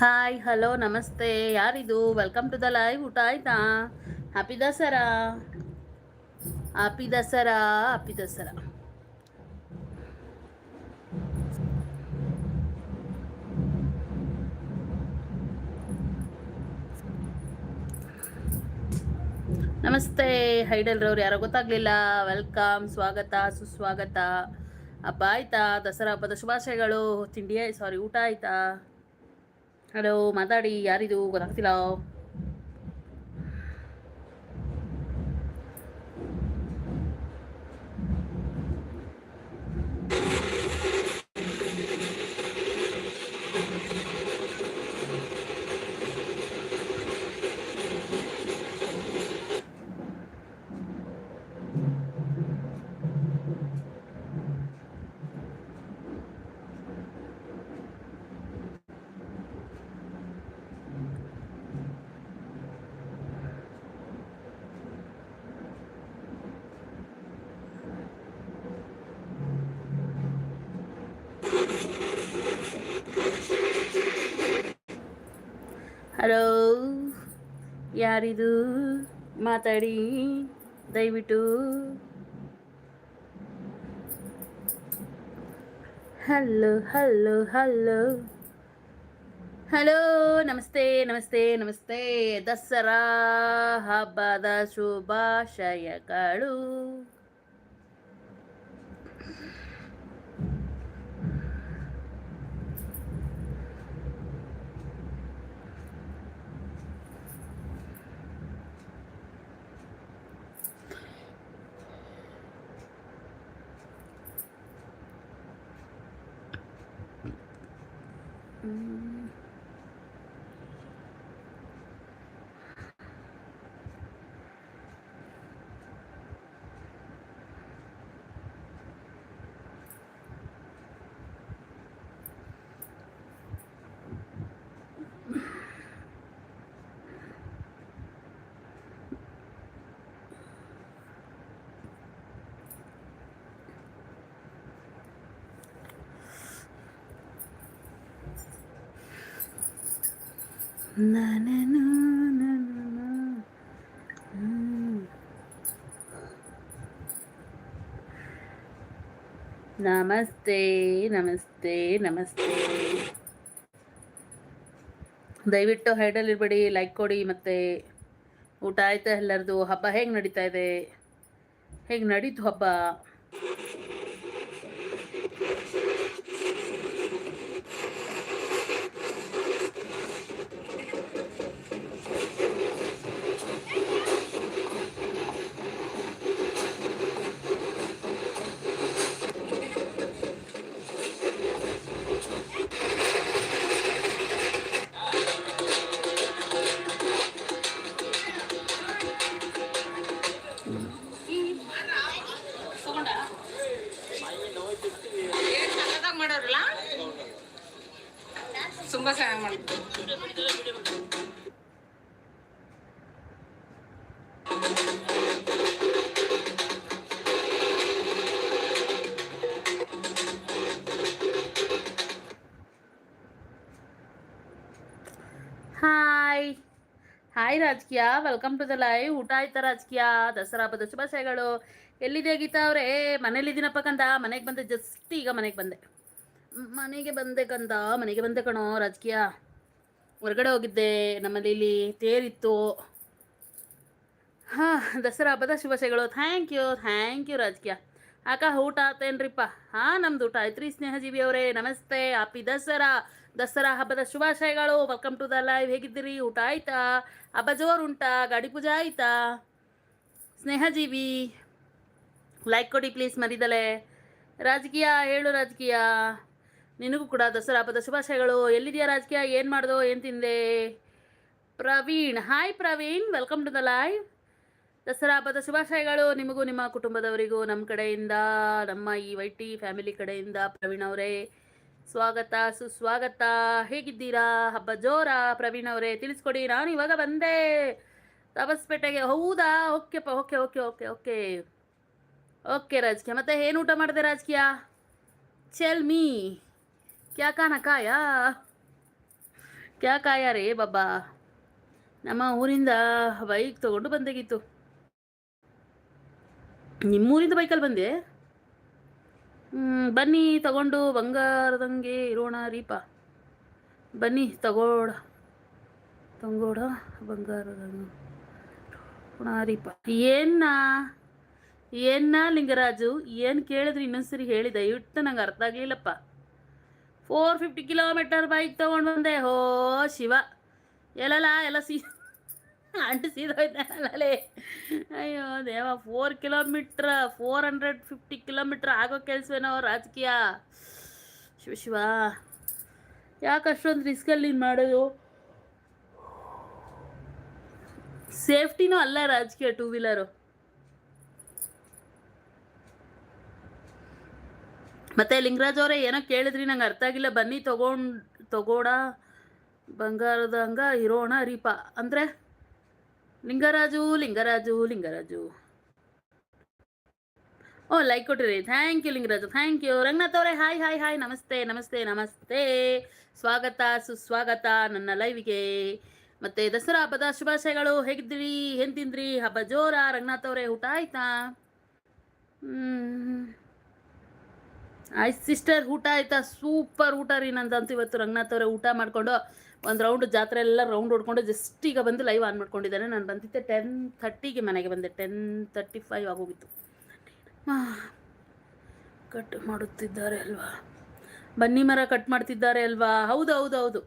Hi hello ನಮಸ್ತೆ. ಯಾರಿದು? Welcome to the live ಊಟ ಆಯ್ತಾ? Happy Dasara. Happy Dasara happy Dasara. ನಮಸ್ತೆ. ಹೈಡಲ್ರವ್ರು ಯಾರೋ ಗೊತ್ತಾಗ್ಲಿಲ್ಲ. ವೆಲ್ಕಮ್ ಸ್ವಾಗತ, ಸುಸ್ವಾಗತ. ಹಬ್ಬ ಆಯ್ತಾ? ದಸರಾ ಹಬ್ಬದ ಶುಭಾಶಯಗಳು. ತಿಂಡಿ ಸಾರಿ ಊಟ ಆಯ್ತಾ? ಹಲೋ ಮಾತಾಡಿ ಯಾರಿದು ಗೊತ್ತಾಗ್ತಿಲ್ಲ ಹಲೋ ಯಾರಿದು ಮಾತಾಡಿ ದಯವಿಟ್ಟು. Hello hello hello. ಹಲೋ ನಮಸ್ತೆ ನಮಸ್ತೆ ನಮಸ್ತೆ. ದಸರಾ ಹಬ್ಬದ ಶುಭಾಶಯಗಳು. ನಮಸ್ತೆ ನಮಸ್ತೆ ನಮಸ್ತೆ ದಯವಿಟ್ಟು ಹೈಡಲ್ ಇರಬೇಡಿ ಲೈಕ್ ಕೊಡಿ ಮತ್ತೆ. ಊಟ ಆಯ್ತಾ ಎಲ್ಲರದು? ಹಬ್ಬ ಹೇಗೆ ನಡೀತಾ ಇದೆ? ಹೇಗೆ ನಡೀತು ಹಬ್ಬ? ಹಾಯ್ ಹಾಯ್ ರಾಜಕೀಯ. ವೆಲ್ಕಮ್ ಟು ದ ಲೈವ್ ಊಟ ಆಯ್ತಾ ರಾಜಕೀಯ? ದಸರಾ ಹಬ್ಬದ ಶುಭಾಶಯಗಳು. ಎಲ್ಲಿದೆ ಗೀತಾ ಅವರೇ? ಮನೇಲಿದ್ದೀನಪ್ಪ ಕಂದ. ಮನೆಗೆ ಬಂದೆ ಜಸ್ಟ್ ಈಗ ಮನೆಗೆ ಬಂದೆ. ಮನೆಗೆ ಬಂದೆ ಕಂದ. ಮನೆಗೆ ಬಂದೆ ಕಣೋ ರಾಜಕೀಯ. ಹೊರಗಡೆ ಹೋಗಿದ್ದೆ. ನಮ್ಮಲ್ಲಿ ಇಲ್ಲಿ ತೇರಿತ್ತು. ಹಾಂ, ದಸರಾ ಹಬ್ಬದ ಶುಭಾಶಯಗಳು. ಥ್ಯಾಂಕ್ ಯು ಥ್ಯಾಂಕ್ ಯು ರಾಜಕೀಯ. ಅಕ್ಕ ಊಟ ಆತೇನ್ರಿಪ್ಪ? ಹಾಂ, ನಮ್ದು ಊಟ. ಆಯ್ತು ಸ್ನೇಹಜೀವಿ ಅವರೇ, ನಮಸ್ತೆ. ಹ್ಯಾಪಿ ದಸರಾ. ದಸರಾ ಹಬ್ಬದ ಶುಭಾಶಯಗಳು. ವೆಲ್ಕಮ್ ಟು ದ ಲೈವ್ ಹೇಗಿದ್ದೀರಿ? ಊಟ ಆಯ್ತಾ? ಹಬ್ಬ ಜೋರು ಉಂಟಾ? ಗಾಡಿ ಪೂಜೆ ಆಯ್ತಾ? ಸ್ನೇಹಜೀವಿ ಲೈಕ್ ಕೊಡಿ ಪ್ಲೀಸ್ ಮರಿದಲೆ. ರಾಜಕೀಯ, ಹೇಳು ರಾಜಕೀಯ. ನಿನಗೂ ಕೂಡ ದಸರಾ ಹಬ್ಬದ ಶುಭಾಶಯಗಳು. ಎಲ್ಲಿದೆಯಾ ರಾಜಕೀಯ? ಏನು ಮಾಡ್ದೋ? ಏನು ತಿಂದೆ? Praveen. Hi Praveen. Welcome to the live Dasara ಹಬ್ಬದ ಶುಭಾಶಯಗಳು. ನಿಮಗೂ, ನಿಮ್ಮ ಕುಟುಂಬದವರಿಗೂ, ನಮ್ಮ ಕಡೆಯಿಂದ, ನಮ್ಮ ಈ ವೈ ಟಿ ಫ್ಯಾಮಿಲಿ ಕಡೆಯಿಂದ ಪ್ರವೀಣ್ ಅವರೇ. ಸ್ವಾಗತ, ಸುಸ್ವಾಗತ. ಹೇಗಿದ್ದೀರಾ? ಹಬ್ಬ ಜೋರ? ಪ್ರವೀಣ್ ಅವರೇ, ತಿಳಿಸ್ಕೊಡಿ. ನಾನು ಇವಾಗ ಬಂದೆ. ತಪಸ್ಪೇಟೆಗೆ ಹೌದಾ? ಓಕೆಪ್ಪ okay okay okay okay. Okay ರಾಜಕೀಯ. ಮತ್ತೆ ಏನು ಊಟ ಮಾಡಿದೆ ರಾಜಕೀಯ? ಚೆಲ್ ಮೀ ಕ್ಯಾ ಕಾನ ಕಾಯ? ಕ್ಯಾ ಕಾಯ ರೇ ಬಾಬಾ ನಮ್ಮ ಊರಿಂದ ಬೈಕ್ ತಗೊಂಡು ಬಂದಾಗಿತ್ತು. ನಿಮ್ಮೂರಿಂದ ಬೈಕಲ್ಲಿ ಬಂದೆ. ಬನ್ನಿ ತಗೊಂಡು ಬಂಗಾರದಂಗೆ ಇರೋಣ ರೀಪ. ಬನ್ನಿ ತಗೋಡ, ತಂಗೋಡ ಬಂಗಾರದಂಗೆ ಇರೋಣ ರೀಪ. ಏನ್ನ ಏನ್ನ ಲಿಂಗರಾಜು, ಏನು ಕೇಳಿದ್ರಿ ಇನ್ನೊಂದ್ಸರಿ ಹೇಳಿ, ದಯವಿಟ್ಟು ನಂಗೆ ಅರ್ಥ ಆಗಲಿಲ್ಲಪ್ಪ. ಫೋರ್ ಫಿಫ್ಟಿ ಕಿಲೋಮೀಟರ್ ಬೈಕ್ ತೊಗೊಂಡು ಬಂದೆ. ಹೋ, ಶಿವ. ಎಲ್ಲಲ್ಲ ಎಲ್ಲ ಸೀ ಅಂಟು ಸೀದೋಯ್ತಾನಲ್ಲೇ ಅಯ್ಯೋ, ದೇವ four kilometre four hundred fifty kilometre ಆಗೋ ಕೆಲಸವೇನೋ ರಾಜಕೀಯ. ಶಿವ ಶಿವ. ಯಾಕೆ ಅಷ್ಟೊಂದು ರಿಸ್ಕಲ್ಲಿ ನೀನು ಮಾಡೋದು? ಸೇಫ್ಟಿನೂ ಅಲ್ಲ ರಾಜಕೀಯ ಟೂ ವೀಲರು ಮತ್ತೆ ಲಿಂಗರಾಜ್ ಅವರೇ ಏನೋ ಕೇಳಿದ್ರಿ, ನಂಗೆ ಅರ್ಥ ಆಗಿಲ್ಲ. ಬನ್ನಿ, ತಗೊಂಡ್ ತಗೋಡ ಬಂಗಾರದ ಹಂಗ ಇರೋಣ ರೀಪ. ಅಂದರೆ? ಲಿಂಗರಾಜು ಲಿಂಗರಾಜು ಲಿಂಗರಾಜು. ಓ ಲೈಕ್ ಕೊಟ್ಟಿರಿ. Thank you Lingaraju. Thank you Ranganath ಅವರೇ ಹಾಯ್ ಹಾಯ್ ಹಾಯ್ ನಮಸ್ತೆ ನಮಸ್ತೆ ನಮಸ್ತೆ. ಸ್ವಾಗತ, ಸುಸ್ವಾಗತ ನನ್ನ ಲೈವಿಗೆ ಮತ್ತೆ ದಸರಾ ಹಬ್ಬದ ಶುಭಾಶಯಗಳು. ಹೇಗಿದ್ರಿ ಏನ್ ತಿಂದ್ರಿ? ಹಬ್ಬ ಜೋರ? ರಂಗನಾಥ್ ಅವರೇ, ಊಟ ಆಯ್ತಾ? ಹ್ಮ್. ಆಯ್ತು ಸಿಸ್ಟರ್ ಊಟ ಆಯ್ತಾ? ಸೂಪರ್ ಊಟ ರೀ ನಂದಂತೂ ಇವತ್ತು ರಂಗನಾಥ್ ಅವರೇ ಊಟ ಮಾಡಿಕೊಂಡು ಒಂದು ರೌಂಡ್ ಜಾತ್ರೆ ಎಲ್ಲ ರೌಂಡ್ ಹೊಡ್ಕೊಂಡು ಜಸ್ಟ್ ಈಗ ಬಂದು ಲೈವ್ ಆನ್ ಮಾಡ್ಕೊಂಡಿದ್ದಾನೆ. ನಾನು ಬಂದಿದ್ದೆ ಟೆನ್ ಥರ್ಟಿಗೆ ಮನೆಗೆ ಬಂದೆ. ಟೆನ್ ತರ್ಟಿ ಫೈವ್ ಆಗೋಗಿತ್ತು ಕಟ್ ಮಾಡುತ್ತಿದ್ದಾರೆ ಅಲ್ವಾ? ಬನ್ನಿ ಮರ ಕಟ್ ಮಾಡ್ತಿದ್ದಾರೆ ಅಲ್ವಾ? ಹೌದು ಹೌದು ಹೌದು.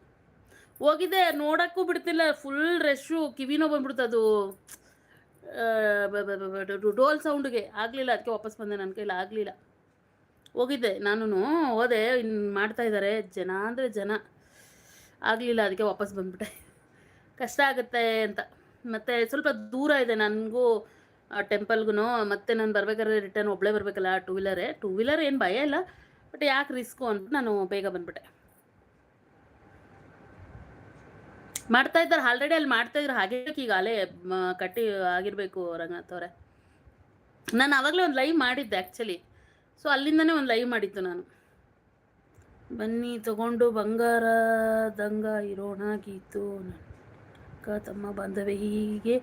ಹೋಗಿದ್ದೆ ನೋಡೋಕ್ಕೂ ಬಿಡ್ತಿಲ್ಲ. ಫುಲ್ ರಶ್ಶು ಕಿವಿನೋ ಬಂದ್ಬಿಡ್ತದು ಡೋಲ್ ಸೌಂಡ್ಗೆ ಆಗಲಿಲ್ಲ, ಅದಕ್ಕೆ ವಾಪಸ್ ಬಂದೆ ನನ್ನ ಕೈಲಿ. ಆಗಲಿಲ್ಲ. ಹೋಗಿದ್ದೆ ನಾನು ಹೋದೆ. ಇನ್ನು ಮಾಡ್ತಾ ಇದ್ದಾರೆ. ಜನ ಅಂದರೆ ಜನ. ಆಗಲಿಲ್ಲ ಅದಕ್ಕೆ ವಾಪಸ್ ಬಂದ್ಬಿಟ್ಟೆ. ಕಷ್ಟ ಆಗುತ್ತೆ ಅಂತ. ಮತ್ತೆ ಸ್ವಲ್ಪ ದೂರ ಇದೆ ನನಗೂ ಟೆಂಪಲ್ಗೂ ಮತ್ತೆ ನಾನು ಬರ್ಬೇಕಾದ್ರೆ ರಿಟರ್ನ್ ಒಬ್ಬಳೇ ಬರಬೇಕಲ್ಲ ಟೂ ವೀಲರೇ ಟೂ ವೀಲರ್ ಏನು ಭಯ ಇಲ್ಲ. ಬಟ್ ಯಾಕೆ ರಿಸ್ಕು ಅಂತ ನಾನು ಬೇಗ ಬಂದ್ಬಿಟ್ಟೆ. ಮಾಡ್ತಾ ಇದ್ದಾರೆ ಆಲ್ರೆಡಿ ಅಲ್ಲಿ ಮಾಡ್ತಾ ಇದ್ರು. ಹಾಗೆ ಈಗ ಅಲ್ಲೇ ಮ- ಕಟ್ಟಿ ಆಗಿರಬೇಕು ರಂಗನಾಥ್ ಅವರೇ. ನಾನು ಆವಾಗಲೇ ಒಂದು ಲೈವ್ ಮಾಡಿದ್ದೆ ಆ್ಯಕ್ಚುಲಿ ಸೊ ಅಲ್ಲಿಂದನೇ ಒಂದು ಲೈವ್ ಮಾಡಿದ್ದು ನಾನು. ಬನ್ನಿ ತಗೊಂಡು ಬಂಗಾರದಂಗ ಇರೋಣಾಗಿತ್ತು. ಅಕ್ಕ, ತಮ್ಮ ಬಾಂಧವ್ಯ ಹೀಗೆ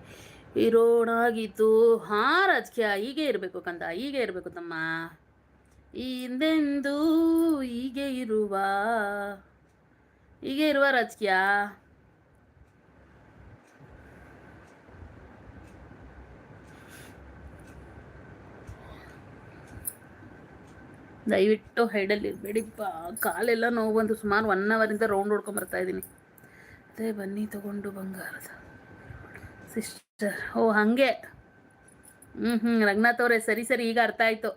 ಇರೋಣಾಗಿತ್ತು. ಹಾಂ, ರಾಜಕೀಯ ಹೀಗೆ ಇರಬೇಕು ಕಂದ, ಹೀಗೆ ಇರಬೇಕು ತಮ್ಮ. ಹಿಂದೆಂದು ಹೀಗೆ ಇರುವ ಹೀಗೆ ಇರುವ ರಾಜಕೀಯ. ದಯವಿಟ್ಟು ಹೈಡಲ್ಲಿ ಬಾ ಕಾಲೆಲ್ಲ ನೋವು ಬಂದು ಸುಮಾರು ಒನ್ ಅವರಿಂದ ರೌಂಡ್ ಹೊಡ್ಕೊಂಬರ್ತಾ ಇದ್ದೀನಿ. ಅದೇ ಬನ್ನಿ, ತಗೊಂಡು ಬಂಗಾರದ. ಸಿಸ್ಟರ್ ಓ, ಹಾಗೆ. ಹ್ಞೂ ಹ್ಞೂ ರಂಗನಾಥ್ ಅವರೇ, ಸರಿ ಸರಿ, ಈಗ ಅರ್ಥ ಆಯಿತು.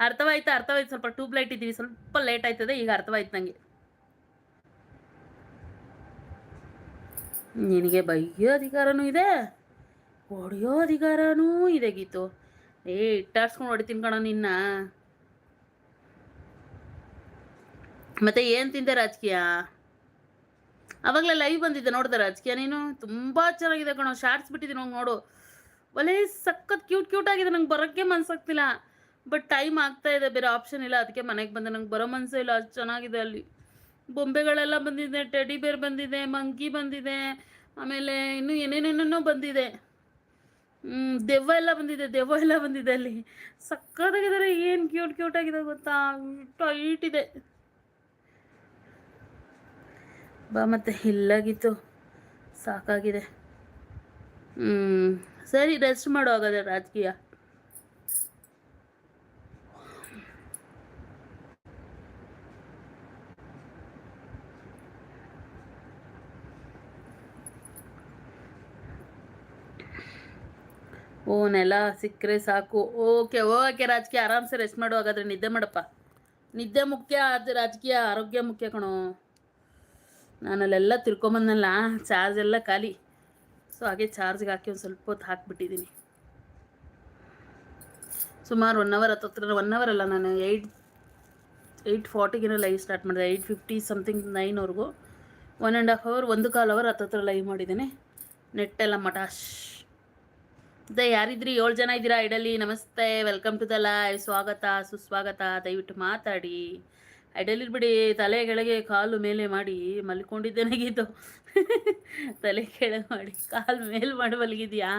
ಅರ್ಥವಾಯ್ತು? ಅರ್ಥವಾಯ್ತು. ಸ್ವಲ್ಪ ಟ್ಯೂಬ್ ಲೈಟ್ ಇದ್ದೀವಿ. ಸ್ವಲ್ಪ ಲೇಟ್ ಆಯ್ತದೆ, ಈಗ ಅರ್ಥವಾಯ್ತು ನನಗೆ ನಿನಗೆ ಬೈಯೋ ಅಧಿಕಾರನೂ ಇದೆ? ಹೊಡೆಯೋ ಅಧಿಕಾರನೂ ಇದೆ, ಗೀತು. ಏ, ಇಟ್ಟಾಡ್ಸ್ಕೊಂಡು ಹೊಡಿತೀನಿ ಕಣೋ ನಿನ್ನ. ಮತ್ತೆ ಏನು ತಿಂದೆ ರಾಜಕೀಯ? ಅವಾಗಲೇ ಲೈವ್ ಬಂದಿದ್ದೆ ನೋಡಿದೆ ರಾಜಕೀಯ. ನೀನು ತುಂಬ ಚೆನ್ನಾಗಿದೆ ಕಣೋ ಶಾರ್ಟ್ಸ್ ಬಿಟ್ಟಿದ್ದೀನಿ ಹೋಗಿ ನೋಡು. ಒಲೆ ಸಖತ್ ಕ್ಯೂಟ್ ಕ್ಯೂಟ್ ಆಗಿದೆ, ನಂಗೆ ಬರೋಕ್ಕೆ ಮನ್ಸಾಗ್ತಿಲ್ಲ. ಬಟ್ ಟೈಮ್ ಆಗ್ತಾ ಇದೆ, ಬೇರೆ ಆಪ್ಷನ್ ಇಲ್ಲ. ಅದಕ್ಕೆ ಮನೆಗೆ ಬಂದೆ, ನಂಗೆ ಬರೋ ಮನಸ್ಸೇ ಇಲ್ಲ. ಅಷ್ಟು ಚೆನ್ನಾಗಿದೆ ಅಲ್ಲಿ. ಬೊಂಬೆಗಳೆಲ್ಲ ಬಂದಿದೆ ಟೆಡಿ ಬೇರ್ ಬಂದಿದೆ ಮಂಕಿ ಬಂದಿದೆ, ಆಮೇಲೆ ಇನ್ನೂ ಏನೇನೇನೇನೋ ಬಂದಿದೆ. ದೆವ್ವ ಎಲ್ಲ ಬಂದಿದೆ, ದೆವ್ವ ಎಲ್ಲ ಬಂದಿದೆ ಅಲ್ಲಿ. ಸಕ್ಕತ್ತಾಗಿದ್ದಾರೆ ಏನು ಕ್ಯೂಟ್ ಕ್ಯೂಟ್ ಆಗಿದೆ ಗೊತ್ತಾ? ಟೈಟ್ ಇದೆ. ಬಾ ಮತ್ತೆ ಇಲ್ಲಾಗಿತ್ತು ಸಾಕಾಗಿದೆ. ಹ್ಮ್, ಸರಿ ರೆಸ್ಟ್ ಮಾಡೋ ಹಾಗಾದ್ರೆ ರಾಜಕೀಯ. ಓ, ನೆಲ ಸಿಕ್ಕರೆ ಸಾಕು. ಓಕೆ ಓಕೆ, ರಾಜಕೀಯ. ಆರಾಮ್ಸೆ ರೆಸ್ಟ್ ಮಾಡು ಹಾಗಾದ್ರೆ. ನಿದ್ದೆ ಮಾಡಪ್ಪ. ನಿದ್ದೆ ಮುಖ್ಯ ಅದು ರಾಜಕೀಯ, ಆರೋಗ್ಯ ಮುಖ್ಯ ಕಣೋ. ನಾನು ಅಲ್ಲೆಲ್ಲ ತಿರ್ಕೊಂಬಂದಲ್ಲ ಚಾರ್ಜ್ ಎಲ್ಲ ಖಾಲಿ. ಸೊ ಹಾಗೆ ಚಾರ್ಜ್ಗೆ ಹಾಕಿ ಒಂದು ಸ್ವಲ್ಪ ಹೊತ್ತು ಹಾಕಿಬಿಟ್ಟಿದ್ದೀನಿ ಸುಮಾರು ಒನ್ ಅವರ್ ಹತ್ತತ್ರ ಒನ್ ಅವರ್ ಅಲ್ಲ ನಾನು ಏಯ್ಟ್ ಏಯ್ಟ್ ಫಾರ್ಟಿಗೇನೋ ಲೈವ್ ಸ್ಟಾರ್ಟ್ ಮಾಡಿದೆ. ಏಯ್ಟ್ ಫಿಫ್ಟಿ ಸಮಥಿಂಗ್ ನೈನ್ವರೆಗೂ ಒನ್ ಆ್ಯಂಡ್ ಹಾಫ್ ಅವರ್ ಒಂದು ಕಾಲು ಅವರ್ ಹತ್ತತ್ರ ಲೈವ್ ಮಾಡಿದ್ದೀನಿ. ನೆಟ್ಟೆಲ್ಲ ಮಟಾಶ್ ಇದೆ ಯಾರಿದ್ರಿ? ಏಳು ಜನ ಇದ್ದೀರಾ? ಐಡಲ್ಲಿ ನಮಸ್ತೆ. ವೆಲ್ಕಮ್ ಟು ದ ಲೈವ್ ಸ್ವಾಗತ, ಸುಸ್ವಾಗತ. ದಯವಿಟ್ಟು ಮಾತಾಡಿ. ಐಡಲ್ ಬಿಡಿ, ತಲೆ ಕೆಳಗೆ ಕಾಲು ಮೇಲೆ ಮಾಡಿ ಮಲ್ಕೊಂಡಿದ್ದೆ ನಗೀತು ತಲೆ ಕೆಳಗೆ ಮಾಡಿ, ಕಾಲು ಮೇಲೆ ಮಾಡಿ ಮಲಗಿದ್ಯಾ?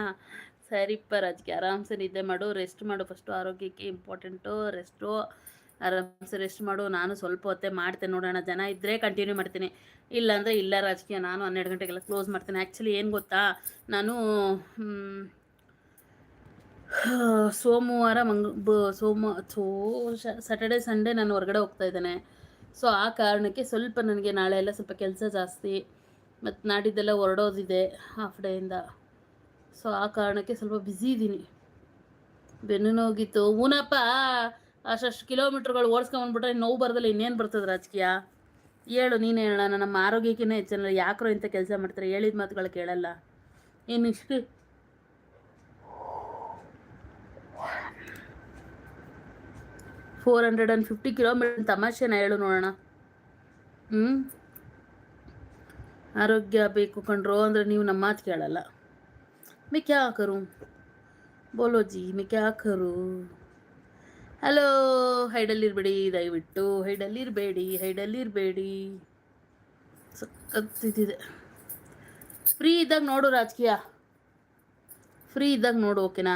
ಸರಿಪ್ಪ ರಾಜಕೀಯ ಆರಾಮ್ಸೆ ನಿದ್ದೆ ಮಾಡು ರೆಸ್ಟ್ ಮಾಡು ಫಸ್ಟು ಆರೋಗ್ಯಕ್ಕೆ ಇಂಪಾರ್ಟೆಂಟು ರೆಸ್ಟು ಆರಾಮ್ಸೆ ರೆಸ್ಟ್ ಮಾಡು, ನಾನು ಸ್ವಲ್ಪ ಹೊತ್ತೇ ಮಾಡ್ತೇನೆ ನೋಡೋಣ, ಜನ ಇದ್ದರೆ ಕಂಟಿನ್ಯೂ ಮಾಡ್ತೀನಿ. ಇಲ್ಲಾಂದರೆ ಇಲ್ಲ ರಾಜಕೀಯ ನಾನು ಹನ್ನೆರಡು ಗಂಟೆಗೆಲ್ಲ ಕ್ಲೋಸ್ ಮಾಡ್ತೀನಿ. ಆ್ಯಕ್ಚುಲಿ ಏನು ಗೊತ್ತಾ, ನಾನು ಸೋಮವಾರ ಮಂಗ್, ಬ, ಸೋಮ ಸೋ ಸ್ಯಾಟರ್ಡೆ ಸಂಡೇ ನಾನು ಹೊರಗಡೆ ಹೋಗ್ತಾ ಇದ್ದೇನೆ. ಸೊ ಆ ಕಾರಣಕ್ಕೆ ಸ್ವಲ್ಪ ನನಗೆ ನಾಳೆ ಎಲ್ಲ ಸ್ವಲ್ಪ ಕೆಲಸ ಜಾಸ್ತಿ. ಮತ್ತು ನಾಡಿದ್ದೆಲ್ಲ ಹೊರಡೋದಿದೆ ಹಾಫ್ ಡೇಯಿಂದ ಸೊ ಆ ಕಾರಣಕ್ಕೆ ಸ್ವಲ್ಪ ಬ್ಯುಸಿ ಇದ್ದೀನಿ. ಬೆನ್ನು ನೋಗಿತ್ತು ಊನಪ್ಪ! ಅಷ್ಟು ಕಿಲೋಮೀಟ್ರ್ಗಳು ಓಡಿಸ್ಕೊಂಬಂದ್ಬಿಟ್ರೆ ನೋವು ಬರೋದಲ್ಲ, ಇನ್ನೇನು ಬರ್ತದೆ ರಾಜಕೀಯ? ಹೇಳು, ನೀನು ಹೇಳೋಣ ನಮ್ಮ ಆರೋಗ್ಯಕ್ಕಿಂತ ಹೆಚ್ಚಿನ ಯಾಕ್ರೋ ಇಂಥ ಕೆಲಸ ಮಾಡ್ತಾರೆ. ಹೇಳಿದ ಮಾತುಗಳು ಕೇಳಲ್ಲ. ಏನು ಇಷ್ಟು four hundred and fifty kilometre ತಮಾಷೆನ ಹೇಳು ನೋಡೋಣ. ಹ್ಞೂ ಆರೋಗ್ಯ ಬೇಕು ಕಣ್ರೋ ಅಂದರೆ ನೀವು ನಮ್ಮ ಮಾತು ಕೇಳಲ್ಲ. ಮೇ ಕ್ಯಾ ಕರು ಬೋಲೋ ಜಿ ಮೇ ಕ್ಯಾ ಕರು ಹಲೋ ಹೈಡಲ್ಲಿರಬೇಡಿ, ದಯವಿಟ್ಟು. ಹೈಡಲ್ಲಿರಬೇಡಿ ಹೈಡಲ್ಲಿರಬೇಡಿ. ಸಖತ್ತಿದೆ ಫ್ರೀ ಇದ್ದಾಗ ನೋಡು ರಾಜಕೀಯ. ಫ್ರೀ ಇದ್ದಾಗ ನೋಡು ಓಕೆನಾ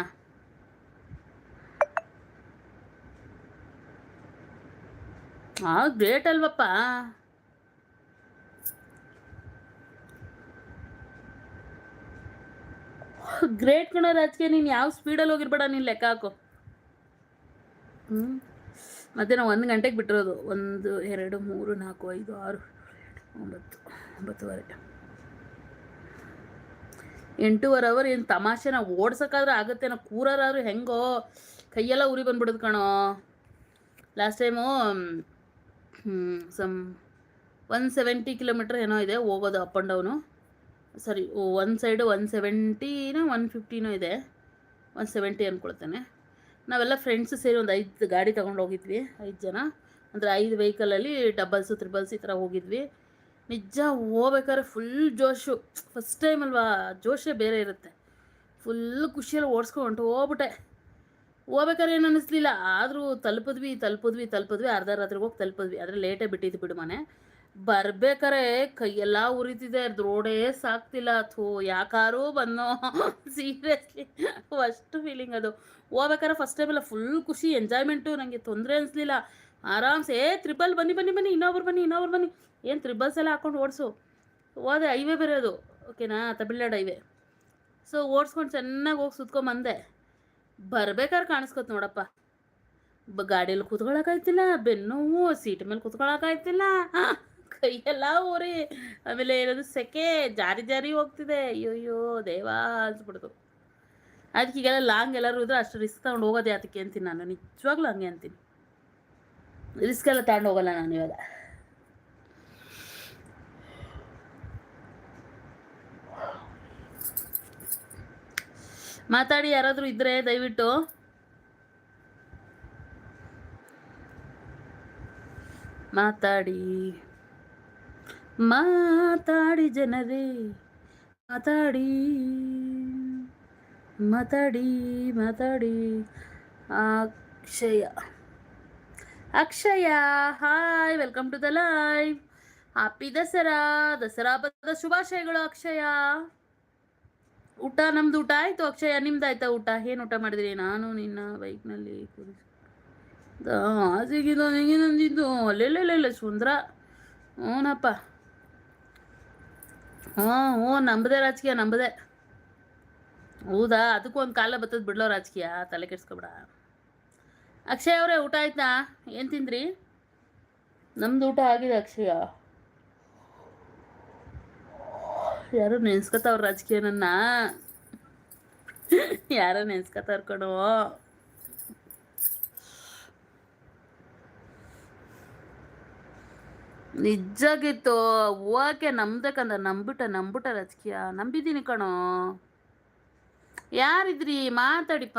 ಆ ಗ್ರೇಟ್ ಅಲ್ವಪ್ಪ. ಗ್ರೇಟ್ ಕಣೋ ರಾಜಕೀಯ ನೀನು ಯಾವ ಸ್ಪೀಡಲ್ಲಿ ಹೋಗಿರ್ಬೇಡ ನೀನು ಲೆಕ್ಕ ಹಾಕು. ಹ್ಞೂ ಮತ್ತೆ ನಾವು ಒಂದು ಗಂಟೆಗೆ ಬಿಟ್ಟಿರೋದು. ಒಂದು, ಎರಡು, ಮೂರು, ನಾಲ್ಕು, ಐದು, ಆರು, ಒಂಬತ್ತು, ಒಂಬತ್ತುವರೆ. ಎಂಟೂವರೆ ಅವರ್ ಏನು ತಮಾಷೆನ ಓಡ್ಸೋಕ್ಕಾದ್ರೆ ಆಗುತ್ತೆ ನಾವು ಕೂರಾರು ಹೆಂಗೋ ಕೈಯೆಲ್ಲ ಉರಿ ಬಂದ್ಬಿಡೋದು ಕಣೋ. Last time some one seventy kilometre ಏನೋ ಇದೆ, ಹೋಗೋದು ಅಪ್ ಆ್ಯಂಡ್ ಡೌನು ಸರಿ ಒನ್ ಸೈಡು ಒನ್ ಸೆವೆಂಟಿನೋ ಒನ್ ಫಿಫ್ಟಿನೋ ಇದೆ. ಒನ್ ಸೆವೆಂಟಿ ಅಂದ್ಕೊಳ್ತೇನೆ ನಾವೆಲ್ಲ ಫ್ರೆಂಡ್ಸು ಸೇರಿ ಒಂದು ಐದು ಗಾಡಿ ತೊಗೊಂಡು ಹೋಗಿದ್ವಿ, ಐದು ಜನ. ಅಂದರೆ ಐದು ವೆಹಿಕಲಲ್ಲಿ ಡಬಲ್ಸು ತ್ರಿಬಲ್ಸ್ ಈ ಥರ ಹೋಗಿದ್ವಿ. ನಿಜ ಹೋಗ್ಬೇಕಾದ್ರೆ ಫುಲ್ ಜೋಶು. ಫಸ್ಟ್ ಟೈಮ್ ಅಲ್ವಾ? ಜೋಶೇ ಬೇರೆ ಇರುತ್ತೆ. ಫುಲ್ ಖುಷಿಯಲ್ಲಿ ಓಡಿಸ್ಕೊಂಡು ಹೋಗ್ಬಿಟ್ಟೆ. ಹೋಗ್ಬೇಕಾದ್ರೆ ಏನು ಅನ್ನಿಸ್ಲಿಲ್ಲ. ಆದರೂ ತಲುಪಿದ್ವಿ ತಲುಪಿದ್ವಿ ತಲುಪಿದ್ವಿ. ಅರ್ಧ ರಾತ್ರಿಗೆ ಹೋಗಿ ತಲುಪಿದ್ವಿ. ಆದರೆ ಲೇಟೇ ಬಿಟ್ಟಿದ್ದು ಬಿಡು ಮನೆ. ಬರ್ಬೇಕಾರೆ ಕೈಯೆಲ್ಲ ಉರಿತಿದೆ. ರೋಡೇ ಸಾಕ್ತಿಲ್ಲ. ಥೂ, ಯಾಕಾರೂ ಬಂದೋ. ಸೀರಿಯಸ್ಲಿ ಫಸ್ಟ್ ಫೀಲಿಂಗ್ ಅದು. ಹೋಗ್ಬೇಕಾರೆ ಫಸ್ಟ್ ಟೈಮ್ ಎಲ್ಲ ಫುಲ್ ಖುಷಿ ಎಂಜಾಯ್ಮೆಂಟು ನನಗೆ ತೊಂದರೆ ಅನಿಸ್ಲಿಲ್ಲ. ಆರಾಮ್ಸೆ. ಏ ತ್ರಿಬಲ್ ಬನ್ನಿ ಬನ್ನಿ ಬನ್ನಿ. ಇನ್ನೊಬ್ರು ಬನ್ನಿ ಇನ್ನೊಬ್ರು ಬನ್ನಿ. ಏನು ತ್ರಿಬಲ್ಸ್ ಎಲ್ಲ ಹಾಕೊಂಡು ಓಡಿಸು. ಹೋದೆ ಹೈವೇ ಅದು. ಓಕೆನಾ ತಮಿಳ್ನಾಡು ಹೈವೇ ಸೊ ಓಡಿಸ್ಕೊಂಡು ಚೆನ್ನಾಗಿ ಹೋಗಿ ಸುತ್ಕೊಂಬಂದೆ. ಬರ್ಬೇಕಾದ್ರೆ ಕಾಣಿಸ್ಕೊತ ನೋಡಪ್ಪ. ಗಾಡಿಯಲ್ಲಿ ಕೂತ್ಕೊಳಕಾಯ್ತಿಲ್ಲ ಬೆನ್ನೋವು ಸೀಟ್ ಮೇಲೆ ಕೂತ್ಕೊಳ್ಳೋಕ್ಕಾಯ್ತಿಲ್ಲ ಕೈಯೆಲ್ಲ ಊರಿ. ಆಮೇಲೆ ಏನದು ಸೆಕೆ ಜಾರಿ ಜಾರಿ ಹೋಗ್ತಿದೆ. ಅಯ್ಯೋಯ್ಯೋ, ದೇವಾ ಅನ್ಸ್ಬಿಡ್ತು. ಅದಕ್ಕೆ ಈಗೆಲ್ಲ ಲಾಂಗ್ ಎಲ್ಲರೂ ಇದ್ರೆ ಅಷ್ಟು ರಿಸ್ಕ್ ತಗೊಂಡು ಹೋಗೋದೇ ಅದಕ್ಕೆ ಅಂತೀನಿ ನಾನು. ನಿಜವಾಗ್ಲೂ ಹಂಗೆ ಅಂತೀನಿ. ರಿಸ್ಕ್ ಎಲ್ಲ ತಗೊಂಡು ಹೋಗಲ್ಲ ನಾನು ಇವಾಗ. ಮಾತಾಡಿ, ಯಾರಾದರೂ ಇದ್ರೆ ದಯವಿಟ್ಟು. ಮಾತಾಡಿ. ಮಾತಾಡಿ ಜನರೇ. ಮಾತಾಡಿ. ಮಾತಾಡಿ ಮಾತಾಡಿ. Akshaya. Akshaya, hi, welcome to the live. Happy Dasara. Dasara ಹಬ್ಬದ ಶುಭಾಶಯಗಳು, ಅಕ್ಷಯ. ಊಟ ನಮ್ದು ಊಟ ಆಯ್ತು, ಅಕ್ಷಯ, ನಿಮ್ದು ಆಯ್ತಾ ಊಟ? ಏನು ಊಟ ಮಾಡಿದ್ರಿ? ನಾನು ನಿನ್ನ ಬೈಕ್ನಲ್ಲಿ ನಲ್ಲಿ ನನಗೆ ನಂದಿದ್ದು. ಅಲ್ಲೆಲ್ಲ ಸುಂದ್ರ. ಹ್ಞೂನಪ್ಪ ಹ್ಞೂ ಹ್ಞೂ, ನಂಬದೆ ರಾಜಕೀಯ, ನಂಬದೆ. ಹೌದಾ? ಅದಕ್ಕೂ ಒಂದು ಕಾಲ ಬರ್ತದೆ ಬಿಡ್ಲೋ ರಾಜಕೀಯ? ತಲೆ ಕೆಡ್ಸ್ಕೊಬಿಡ. ಅಕ್ಷಯ್ ಅವರೇ, ಊಟ ಆಯ್ತಾ? ಏನು ತಿಂದ್ರಿ? ನಮ್ದು ಊಟ ಆಗಿದೆ, ಅಕ್ಷಯ. ಯಾರೋ ನೆನ್ಸ್ಕೊತಾವ್ರ ರಾಜಕೀಯನನ್ನ? ಯಾರೋ ನೆನ್ಸ್ಕೊತಾವ್ರ ಕಣೋ ನಿಜಾಗಿತ್ತು ಓಕೆ ನಂಬ್ಬೇಕಂದ ನಂಬಿಟ ನಂಬಿಟ ರಾಜಕೀಯ. ನಂಬಿದ್ದೀನಿ ಕಣೋ. ಯಾರಿದ್ರಿ? ಮಾತಾಡಿಪ್ಪ.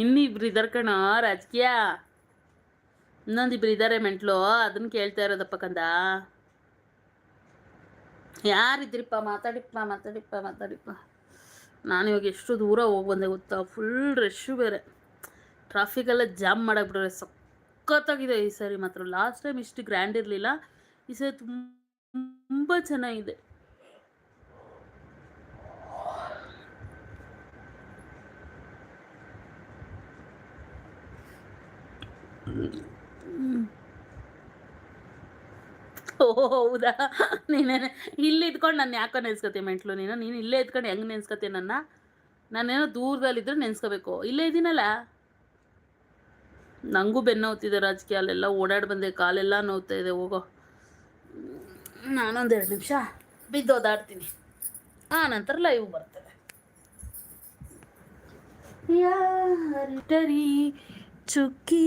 ಇನ್ನಿಬ್ರು ಇದಾರೆ ಕಣ, ರಾಜಕೀಯ. ಇನ್ನೊಂದಿಬ್ರು ಇದ್ದಾರೆ ಮೆಂಟ್ಲು ಅದನ್ನ ಕೇಳ್ತಾ ಇರೋದಪ್ಪ ಕಂದ. ಯಾರಿದ್ರಿಪ್ಪ, ಮಾತಾಡಿಪ್ಪ ಮಾತಾಡಿಪ್ಪ ಮಾತಾಡಿಪ್ಪ. ನಾನು ಇವಾಗ ಎಷ್ಟು ದೂರ ಹೋಗಿ ಬಂದೆ ಗೊತ್ತಾ ಫುಲ್ ರಶ್ಶು ಬೇರೆ. ಟ್ರಾಫಿಕ್ಕೆಲ್ಲ ಜಾಮ್ ಮಾಡಾಕ್ಬಿಟ್ರೆ ಸಖತ್ತಾಗಿದೆ ಈ ಸಾರಿ ಮಾತ್ರ. ಲಾಸ್ಟ್ ಟೈಮ್ ಇಷ್ಟು ಗ್ರ್ಯಾಂಡ್ ಇರಲಿಲ್ಲ, ಈ ಸರಿ ತುಂಬ ಚೆನ್ನಾಗಿದೆ. ಓ ಹೌದಾ? ನೀನೇ ಇಲ್ಲಿ ಇದ್ಕೊಂಡು ನಾನು ಯಾಕೋ ನೆನ್ಸ್ಕತೆ ಮೆಂಟ್ಲು ನೀನು? ನೀನು ಇಲ್ಲೇ ಇದ್ಕೊಂಡು ಹೆಂಗೆ ನೆನ್ಸ್ಕೊತೀಯ ನನ್ನ? ನಾನೇನೋ ದೂರದಲ್ಲಿದ್ದರೆ ನೆನ್ಸ್ಕೋಬೇಕು. ಇಲ್ಲೇ ಇದ್ದೀನಲ್ಲ ನನಗೂ ಬೆನ್ನು ಓದ್ತಿದೆ ರಾಜಕೀಯ, ಅಲ್ಲೆಲ್ಲ ಓಡಾಡಿ ಬಂದೆ, ಕಾಲೆಲ್ಲ ನೋವ್ತಾ ಇದೆ, ಹೋಗೋ. ನಾನೊಂದು ಎರಡು ನಿಮಿಷ ಬಿದ್ದೋದಾಡ್ತೀನಿ. ಆ ನಂತರ ಲೈವ್ ಬರ್ತದೆ. ಚುಕ್ಕಿ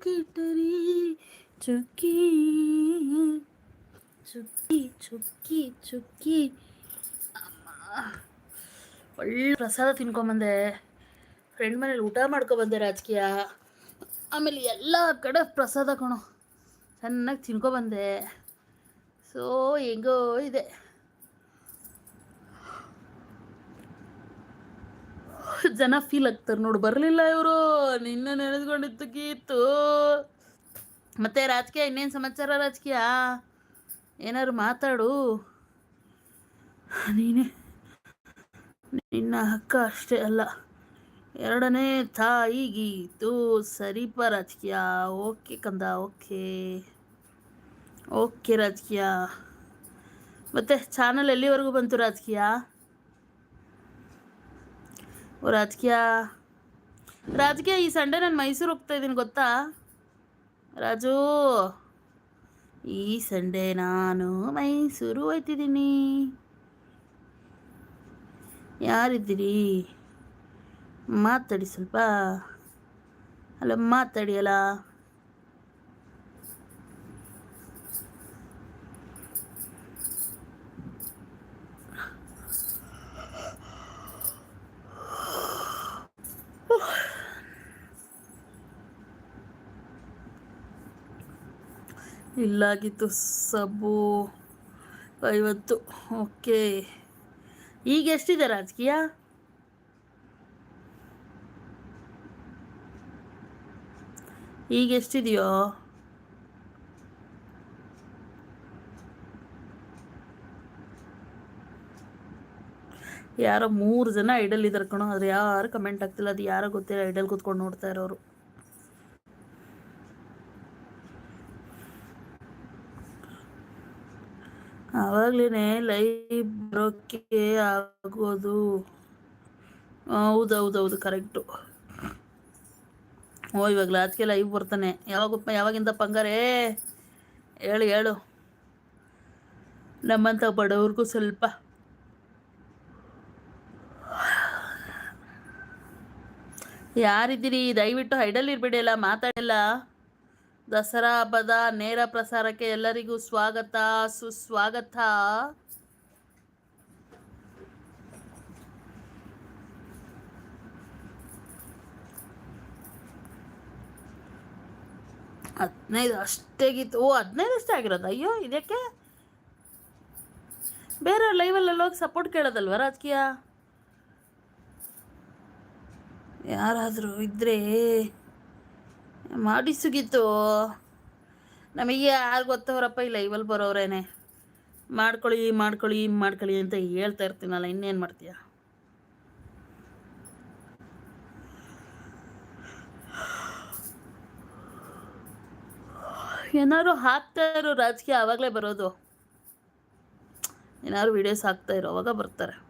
ಕಿಟರಿ ಚುಕ್ಕಿ ಚುಕ್ಕಿ ಚುಕ್ಕಿ ಚುಕ್ಕಿ. ಒಳ್ಳೆ ಪ್ರಸಾದ ತಿನ್ಕೊಂಬಂದೆ. ಫ್ರೆಂಡ್ ಮನೇಲಿ ಊಟ ಮಾಡ್ಕೊಬಂದೆ ರಾಜಕೀಯ. ಆಮೇಲೆ ಎಲ್ಲ ಕಡೆ ಪ್ರಸಾದ ಕಣೋ. ಚೆನ್ನಾಗಿ ತಿನ್ಕೊಬಂದೆ. ಸೊ ಹೆಂಗೋ ಇದೆ. ಜನ ಫೀಲ್ ಆಗ್ತಾರೆ ನೋಡು. ಬರಲಿಲ್ಲ ಇವರು. ನಿನ್ನ ನೆನೆಸ್ಕೊಂಡಿದ್ದಕ್ಕಿತ್ತು. ಮತ್ತೆ ರಾಜಕೀಯ, ಇನ್ನೇನು ಸಮಾಚಾರ ರಾಜಕೀಯ? ಏನಾದ್ರು ಮಾತಾಡು. ನೀನೇ ನಿನ್ನ ಹಕ್ಕ ಅಷ್ಟೇ ಅಲ್ಲ. ಎರಡನೇ ತಾಯಿಗೀತು ಸರಿಪ ರಾಜಕೀಯ. ಓಕೆ ಕಂದ, ಓಕೆ. ಓಕೆ ರಾಜಕೀಯ. ಮತ್ತೆ ಚಾನಲ್ ಎಲ್ಲಿವರೆಗೂ ಬಂತು ರಾಜಕೀಯ? ರಾಜಕೀಯ. ರಾಜಕೀಯ ಈ ಸಂಡೇ ನಾನು ಮೈಸೂರು ಹೋಗ್ತಾ ಇದ್ದೀನಿ, ಗೊತ್ತಾ? ರಾಜು, ಈ ಸಂಡೇ ನಾನು ಮೈಸೂರು ಹೋಯ್ತಿದ್ದೀನಿ. ಯಾರಿದ್ದೀರಿ? ಮಾತಾಡಿ ಸ್ವಲ್ಪ. ಅಲ್ಲ, ಮಾತಾಡಿ ಇಲ್ಲಾಗಿತ್ತು ಸಬ್ಬು. ಐವತ್ತು, ಓಕೆ. ಈಗ ಎಷ್ಟಿದೆ ರಾಜಕೀಯ? ಈಗ ಎಷ್ಟಿದೆಯೋ? ಯಾರೋ ಮೂರು ಜನ ಐಡಲ್ ಇದ್ದಾರೆ ಕಣೋ, ಆದ್ರೆ ಯಾರು ಕಮೆಂಟ್ ಆಗ್ತಿಲ್ಲ ಅದು ಯಾರೋ ಗೊತ್ತಿಲ್ಲ, ಐಡಲ್ ಕೂತ್ಕೊಂಡು ನೋಡ್ತಾ ಇರೋರು. ಆವಾಗ್ಲೇ ಲೈವ್ ಬರೋಕ್ಕೆ ಆಗೋದು. ಹೌದೌದೌದು ಕರೆಕ್ಟು ಓ, ಇವಾಗಲೇ ಅದಕ್ಕೆ ಲೈವ್ ಬರ್ತಾನೆ. ಯಾವಾಗಪ್ಪ ಯಾವಾಗಿಂದ ಪಂಗಾರೇ ಹೇಳು ಹೇಳು. ನಮ್ಮಂಥ ಬಡವ್ರಿಗೂ ಸ್ವಲ್ಪ. ಯಾರಿದ್ದೀರಿ? ದಯವಿಟ್ಟು ಹೈಡಲ್ಲಿ ಇರಬೇಡಿ ಅಲ್ಲ ಮಾತಾಡಿಲ್ಲ ದಸರಾ ಹಬ್ಬದ ನೇರ ಪ್ರಸಾರಕ್ಕೆ ಎಲ್ಲರಿಗೂ ಸ್ವಾಗತ, ಸುಸ್ವಾಗತ. ಹದಿನೈದು ಅಷ್ಟೇಗಿತ್ತು. ಓ, ಹದಿನೈದು ಅಷ್ಟೇ ಆಗಿರೋದು. ಅಯ್ಯೋ ಇದಕ್ಕೆ ಬೇರೆ ಲೈವಲ್ಲೆಲ್ಲ ಹೋಗಿ ಸಪೋರ್ಟ್ ಕೇಳೋದಲ್ವ ರಾಜಕೀಯ? ಯಾರಾದರೂ ಇದ್ದರೆ ಮಾಡಿ ಸುಗಿತ್ತು ನಮಗೆ ಯಾರು ಗೊತ್ತವ್ರಪ್ಪ ಈ ಲೈವಲ್ಲಿ ಬರೋರೇನೆ. ಮಾಡ್ಕೊಳ್ಳಿ ಮಾಡ್ಕೊಳ್ಳಿ ಮಾಡ್ಕೊಳ್ಳಿ ಅಂತ ಹೇಳ್ತಾ ಇರ್ತೀನಲ್ಲ, ಇನ್ನೇನು ಮಾಡ್ತೀಯ? ಏನಾದ್ರು ಹಾಕ್ತಾ ಇರೋ ರಾಜಕೀಯ ಆವಾಗಲೇ ಬರೋದು. ಏನಾದ್ರು ವಿಡಿಯೋಸ್ ಹಾಕ್ತಾ ಇರೋ, ಅವಾಗ ಬರ್ತಾರೆ.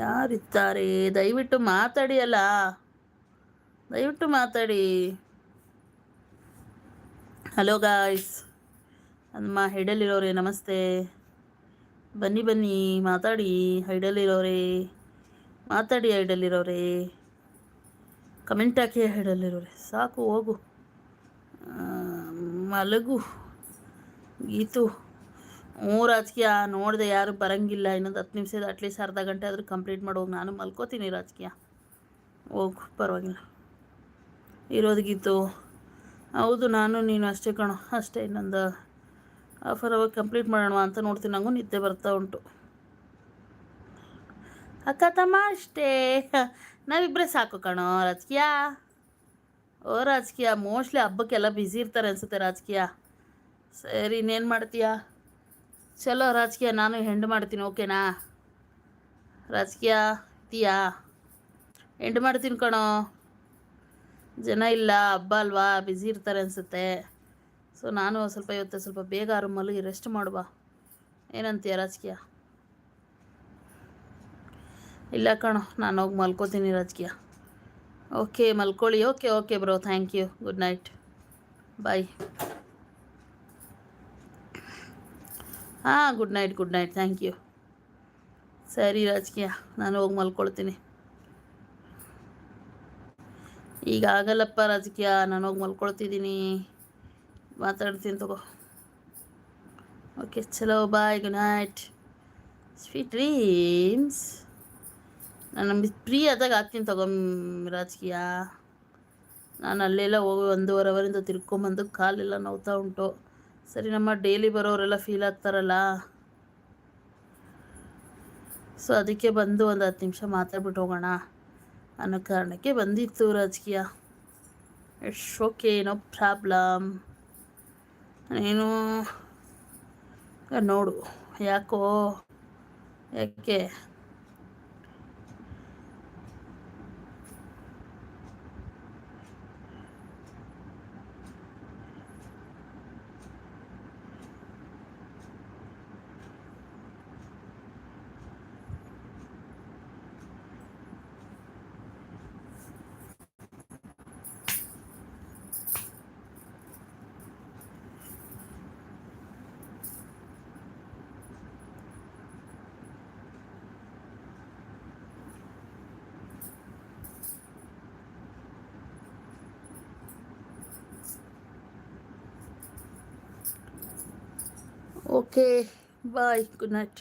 ಯಾರಿದ್ದಾರೆ? ದಯವಿಟ್ಟು ಮಾತಾಡಿ ಅಲ್ಲ ದಯವಿಟ್ಟು ಮಾತಾಡಿ. ಹಲೋ ಗಾಯ್ಸ್ ನಮ್ಮ ಹೈಡಲ್ಲಿರೋರೆ ನಮಸ್ತೆ. ಬನ್ನಿ ಬನ್ನಿ, ಮಾತಾಡಿ ಹೈಡಲ್ಲಿರೋರೆ ಮಾತಾಡಿ ಹೈಡಲ್ಲಿರೋರೆ ಕಮೆಂಟ್ ಹಾಕಿ ಹೈಡಲ್ಲಿರೋರೆ ಸಾಕು, ಹೋಗು. ಮಲಗು. ಗೀತು. ಹ್ಞೂ ರಾಜಕೀಯ ನೋಡಿದೆ ಯಾರು ಬರಂಗಿಲ್ಲ. ಇನ್ನೊಂದು ಹತ್ತು ನಿಮಿಷದ ಅಟ್ಲೀಸ್ಟ್ ಅರ್ಧ ಗಂಟೆ ಆದರೂ ಕಂಪ್ಲೀಟ್ ಮಾಡೋಗಿ ನಾನು ಮಲ್ಕೋತೀನಿ ರಾಜಕೀಯ. ಹೋಗು, ಪರವಾಗಿಲ್ಲ. ಇರೋದಗಿತ್ತು ಗೀತು ಹೌದು, ನಾನು, ನೀನು ಅಷ್ಟೇ ಕಣೋ. ಅಷ್ಟೇ, ಇನ್ನೊಂದು ಆಫರ್ ಅವಾಗ ಅವರ್ ಕಂಪ್ಲೀಟ್ ಮಾಡೋಣ ಅಂತ ನೋಡ್ತೀನಿ. ನನಗೂ ನಿದ್ದೆ ಬರ್ತಾ ಉಂಟು. ಅಕ್ಕ ತಮ್ಮ ಅಷ್ಟೇ ನಾವಿಬ್ಬರೇ ಸಾಕು ಕಣೋ, ರಾಜಕೀಯ. ಓ, ರಾಜಕೀಯ. ಮೋಸ್ಟ್ಲಿ ಹಬ್ಬಕ್ಕೆಲ್ಲ ಬ್ಯುಸಿ ಇರ್ತಾರೆ ಅನಿಸುತ್ತೆ ರಾಜಕೀಯ. ಸರಿ, ಇನ್ನೇನು ಮಾಡ್ತೀಯಾ? ಚಲೋ, ರಾಜಕೀಯ, ನಾನು ಹೆಂಡು ಮಾಡ್ತೀನಿ, ಓಕೆನಾ? ರಾಜಕೀಯ ತೀಯಾ ಎಂಡ್ ಮಾಡ್ತೀನಿ ಕಣೋ. ಜನ ಇಲ್ಲ, ಹಬ್ಬ ಅಲ್ವಾ ಬ್ಯುಸಿ ಇರ್ತಾರೆ ಅನಿಸುತ್ತೆ. ಸೊ ನಾನು ಸ್ವಲ್ಪ ಇವತ್ತು ಸ್ವಲ್ಪ ಬೇಗ ಆರು ಮಲಗಿ ರೆಸ್ಟ್ ಮಾಡುವ. ಏನಂತೀಯ ರಾಜಕೀಯ? ಇಲ್ಲ ಕಣೋ, ನಾನು ಹೋಗಿ ಮಲ್ಕೋತೀನಿ ರಾಜಕೀಯ. ಓಕೆ ಮಲ್ಕೊಳ್ಳಿ. Okay okay bro thank you good night bye ಹಾಂ good night good night thank you ಸರಿ, ರಾಜಕೀಯ. ನಾನು ಹೋಗಿ ಮಲ್ಕೊಳ್ತೀನಿ. ಈಗ ಆಗಲ್ಲಪ್ಪ ರಾಜಕೀಯ. ನಾನು ಹೋಗಿ ಮಲ್ಕೊಳ್ತಿದ್ದೀನಿ. ಮಾತಾಡ್ತೀನಿ ತಗೋ. ಓಕೆ ಚಲೋ bye good night sweet dreams ನಾನು ಫ್ರೀ ಆದಾಗ ಹಾಕ್ತೀನಿ ತಗೋ ರಾಜಕೀಯ. ನಾನು ಅಲ್ಲೆಲ್ಲ ಹೋಗಿ ಒಂದೂವರೆ ತಿರ್ಕೊಂಬಂದು ಕಾಲೆಲ್ಲ ನೋವ್ತಾ ಉಂಟು. ಸರಿ, ನಮ್ಮ ಡೈಲಿ ಬರೋರೆಲ್ಲ ಫೀಲ್ ಆಗ್ತಾರಲ್ಲ? ಸೊ ಅದಕ್ಕೆ ಬಂದು ಒಂದು ಹತ್ತು ನಿಮಿಷ ಮಾತಾಡ್ಬಿಟ್ಟು ಹೋಗೋಣ ಅನ್ನೋ ಕಾರಣಕ್ಕೆ ಬಂದಿತ್ತು ರಾಜಕೀಯ. ಇಟ್ಸ್ ಓಕೆ ನೋ ಪ್ರಾಬ್ಲಮ್ ನೀನು ನೋಡು, ಯಾಕೋ, ಯಾಕೆ ಓಕೆ ಬಾಯ್ ಗುಡ್ ನೈಟ್